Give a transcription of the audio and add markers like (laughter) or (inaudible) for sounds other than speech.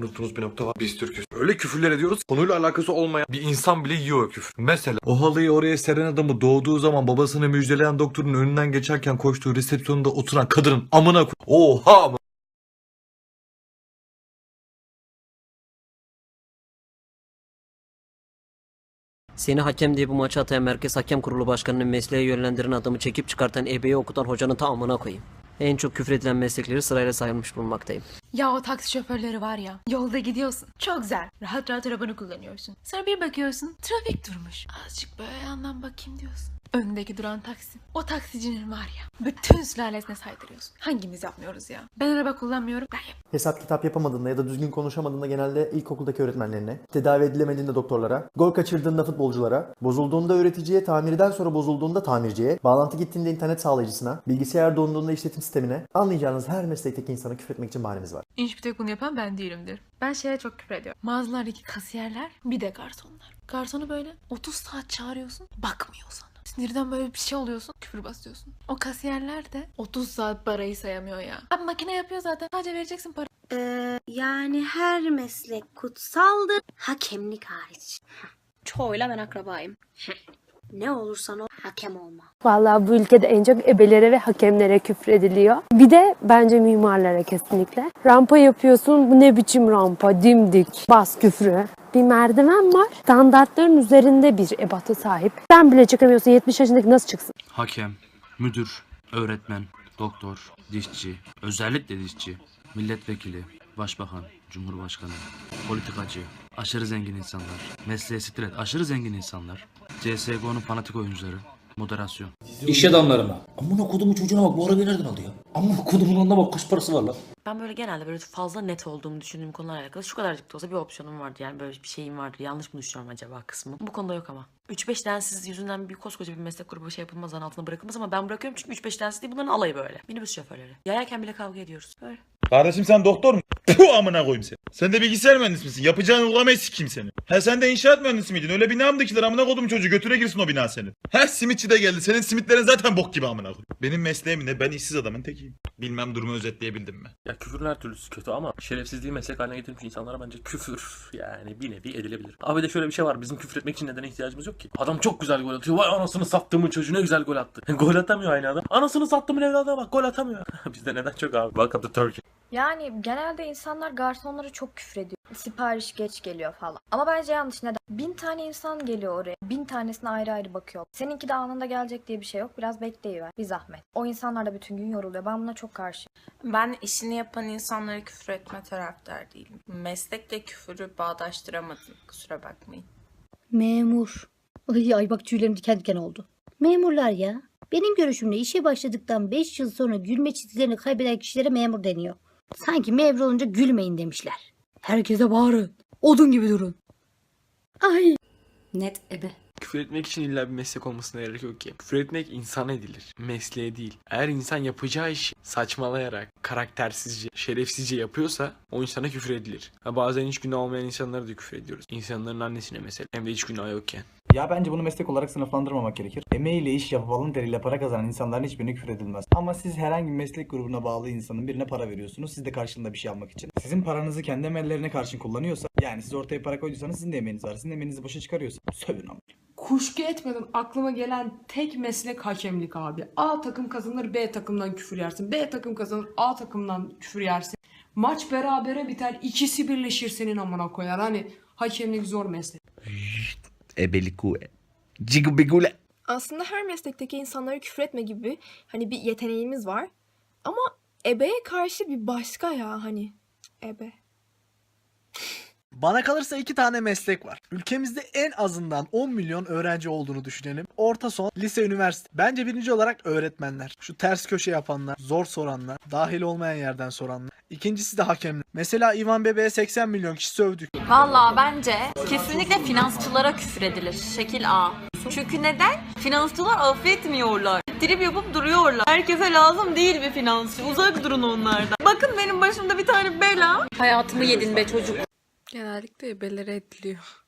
unuttuğunuz bir nokta var. Biz Türk'üz. Öyle küfürler ediyoruz. Konuyla alakası olmayan bir insan bile yiyor küfür. Mesela o halıyı oraya seren adamı doğduğu zaman babasını müjdeleyen doktorun önünden geçerken koştuğu resepsiyonda oturan kadının amına koy. Oha mı? Seni hakem diye bu maça atayan Merkez Hakem Kurulu Başkanı'nın mesleğe yönlendiren adamı çekip çıkartan ebeyi okutan hocanın tamamına koyayım. En çok küfredilen meslekleri sırayla sayılmış bulunmaktayım. Ya o taksi şoförleri var ya. Yolda gidiyorsun. Çok güzel. Rahat rahat arabanı kullanıyorsun. Sonra bir bakıyorsun trafik durmuş. Azıcık böyle yandan bakayım diyorsun. Öndeki duran taksi. O taksicinin var ya. Bütün sülalesine saydırıyorsun. Hangimiz yapmıyoruz ya? Ben araba kullanmıyorum. Ben yap- Hesap kitap yapamadığında ya da düzgün konuşamadığında genelde ilkokuldaki öğretmenlerine, tedavi edilemediğinde doktorlara, gol kaçırdığında futbolculara, bozulduğunda öğreticiye, tamirden sonra bozulduğunda tamirciye, bağlantı gittiğinde internet sağlayıcısına, bilgisayar donduğunda işletim sistemine, anlayacağınız her meslekteki insana küfretmek için bahanemiz var. Hiç bir tek bunu yapan ben değilimdir. Ben şeye çok küfür ediyorum. Mağazalardaki kasiyerler bir de garsonlar. Garsonu böyle 30 saat çağırıyorsun bakmıyor sana. Sinirden böyle bir şey oluyorsun küfür basıyorsun. O kasiyerler de 30 saat parayı sayamıyor ya. Abi makine yapıyor zaten. Sadece vereceksin para. Ee, yani her meslek kutsaldır. Hakemlik hariç. Çoğuyla ben akrabayım. ne olursan ol hakem olma. Vallahi bu ülkede en çok ebelere ve hakemlere küfrediliyor. Bir de bence mimarlara kesinlikle. Rampa yapıyorsun bu ne biçim rampa dimdik bas küfrü. Bir merdiven var standartların üzerinde bir ebatı sahip. Sen bile çıkamıyorsun 70 yaşındaki nasıl çıksın? Hakem, müdür, öğretmen, doktor, dişçi, özellikle dişçi, milletvekili, başbakan, cumhurbaşkanı, politikacı, aşırı zengin insanlar, mesleğe sitiret, aşırı zengin insanlar, CSGO'nun fanatik oyuncuları, moderasyon. İş adamlarına. Amına kodumun çocuğuna bak bu arabayı nereden aldı ya? Amına kodumun onunla bak kaç parası var lan. Ben böyle genelde böyle fazla net olduğumu düşündüğüm konularla alakalı şu kadarcık da olsa bir opsiyonum vardı. Yani böyle bir şeyim vardı. Yanlış mı düşünüyorum acaba kısmı? Bu konuda yok ama. 3-5 densiz yüzünden bir koskoca bir meslek grubu şey yapılmaz, zan altına bırakılmaz ama ben bırakıyorum çünkü 3-5 densiz değil bunların alayı böyle. Minibüs şoförleri. Yayarken bile kavga ediyoruz. Böyle. Kardeşim sen doktor musun? Puh amına koyayım seni. Sen de bilgisayar mühendisi misin? Yapacağın uygulamayı sikeyim seni. He sen de inşaat mühendisi miydin? Öyle bina mı dikilir amına kodum çocuğu götüre girsin o bina senin. He simitçi de geldi. Senin simitlerin zaten bok gibi amına koyayım. Benim mesleğim ne? Ben işsiz adamın tekiyim. Bilmem durumu özetleyebildim mi? Ya küfürün her türlüsü kötü ama şerefsizliği meslek haline getirmiş insanlara bence küfür yani bir nevi edilebilir. Abi de şöyle bir şey var bizim küfür etmek için neden ihtiyacımız yok ki. Adam çok güzel gol atıyor. Vay anasını sattığımın çocuğu ne güzel gol attı. (laughs) gol atamıyor aynı adam. Anasını sattığımın evladı bak gol atamıyor. (laughs) Bizde neden çok abi. Welcome to Turkey. Yani genelde insanlar garsonlara çok küfrediyor. Sipariş geç geliyor falan. Ama bence yanlış. Neden? Bin tane insan geliyor oraya. Bin tanesine ayrı ayrı bakıyor. Seninki de anında gelecek diye bir şey yok. Biraz bekleyiver. Bir zahmet. O insanlar da bütün gün yoruluyor. Ben buna çok karşıyım. Ben işini yapan insanlara küfür etme taraftar değilim. Meslekle küfürü bağdaştıramadım. Kusura bakmayın. Memur. Ay, ay bak tüylerim diken diken oldu. Memurlar ya. Benim görüşümle işe başladıktan 5 yıl sonra gülme çizgilerini kaybeden kişilere memur deniyor. Sanki memur olunca gülmeyin demişler. Herkese bağırın. Odun gibi durun. Ay. Net ebe. Küfür etmek için illa bir meslek olmasına gerek yok ki. Küfür etmek insan edilir. Mesleğe değil. Eğer insan yapacağı işi saçmalayarak, karaktersizce, şerefsizce yapıyorsa o insana küfür edilir. Ha, bazen hiç günah olmayan insanlara da küfür ediyoruz. İnsanların annesine mesela. Hem de hiç günah yokken. Ya bence bunu meslek olarak sınıflandırmamak gerekir. Emeğiyle iş yapıp alın teriyle para kazanan insanların hiçbirine küfür edilmez. Ama siz herhangi bir meslek grubuna bağlı insanın birine para veriyorsunuz. Siz de karşılığında bir şey almak için. Sizin paranızı kendi emellerine karşın kullanıyorsa yani siz ortaya para koyduysanız sizin de emeğiniz var. Sizin emeğinizi boşa çıkarıyorsa sövün ama. Kuşku etmeden aklıma gelen tek meslek hakemlik abi. A takım kazanır B takımdan küfür yersin. B takım kazanır A takımdan küfür yersin. Maç berabere biter ikisi birleşir senin amına koyar. Hani hakemlik zor meslek. Ebeliku. Cigubigule. Aslında her meslekteki insanlara küfür etme gibi hani bir yeteneğimiz var. Ama ebeye karşı bir başka ya hani. Ebe. Bana kalırsa iki tane meslek var. Ülkemizde en azından 10 milyon öğrenci olduğunu düşünelim. Orta son, lise, üniversite. Bence birinci olarak öğretmenler. Şu ters köşe yapanlar, zor soranlar, dahil olmayan yerden soranlar. İkincisi de hakemler. Mesela Ivan Bebe'ye 80 milyon kişi sövdük. Valla bence kesinlikle finansçılara küfür edilir. Şekil A. Çünkü neden? Finansçılar affetmiyorlar. Trip yapıp duruyorlar. Herkese lazım değil bir finansçı. Uzak durun onlardan. Bakın benim başımda bir tane bela. Hayatımı yedin be çocuk. Genellikle ebelere ediliyor.